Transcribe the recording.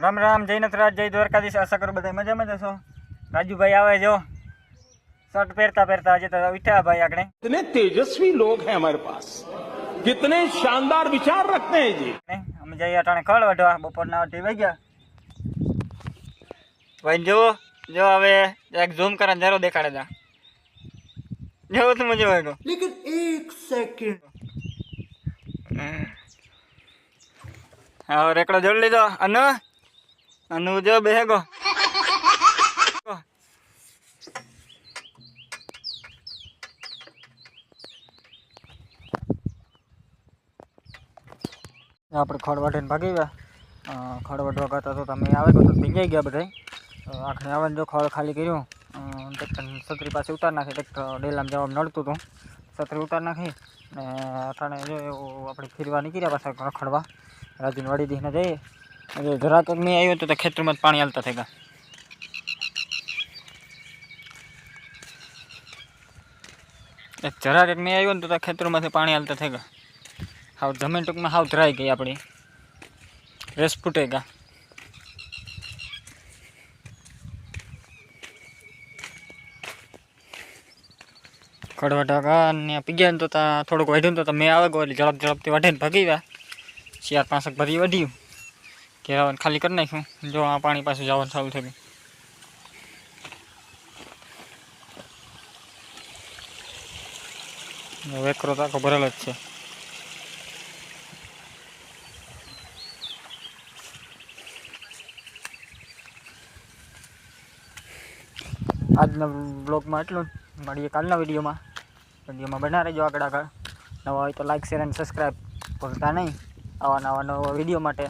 રામ રામ જય નથરાજ જય દ્વારકાધીશ આશા કરું બધા મજામાં જ હશો રાજુભાઈ આવે જો શર્ટ પહેરતા પહેરતા આજે તો ઉઠ્યા ભાઈ આપણે कितने तेजस्वी लोग हैं हमारे पास कितने शानदार विचार रखते हैं जी ને અમે જઈએ અટાણે ખળ વઢવા બપોરના અઢી વાગ્યા ભાઈ જુઓ જો હવે એક ઝૂમ કરે જરો દેખાડે તા જેવો તમે જો એકો लेकिन एक सेकंड હા રેકડો જોડી લીધો અનુ અનુ જો બેહગો આપણે ખડ વાટીને ભાગી ગયા અ, ખડ વાટવા કરતા તો તમે આવે તો ભીંજાઈ ગયા બધા આખરે આવે જો ખડ ખાલી કર્યું અ, ટ્રેક્ટર છત્રી પાસે ઉતાર નાખી ટ્રેક્ટર ડેલામાં જવા નડતું હતું છત્રી ઉતાર નાખી ને અટાણે જો એવું આપણે ફીરવા નીકળ્યા પાછા રખડવા રાજુને વાડી દીને જઈએ એટલે જરાક જ નહીં આવ્યો તો ખેતરમાં જ પાણી હાલતા ગયા જરાક નહીં આવ્યો ને તો ત્યાં ખેતરોમાંથી પાણી હાલતા ગયા હાવ જમીન ટૂંકમાં હાવ ધરાઈ ગઈ આપણી. રેસ ફૂટે ગયા કડવા ઢાકા ને પીગ્યા ને તો થોડુંક વધ્યું ને તો મેં આવે ગયો એટલે ઝડપ ઝડપથી વાઢીને ભાગી ગયા ચાર પાંસક ભરી વઢ્યું ઘેરાવાનું ખાલી કરી નાખ્યું. જો આ પાણી પાછું જવાનું ચાલુ થઈ ગયું વેકરો તો આખો ભરેલો જ છે. આજના બ્લોગમાં એટલું મળીએ કાલના વિડીયોમાં. વિડીયોમાં બના રહેજો આગળ આગળ. નવા હોય તો લાઇક શેર અને સબસ્ક્રાઈબ ભૂલતા નહીં. આવા નવા નવા વીડિયો માટે.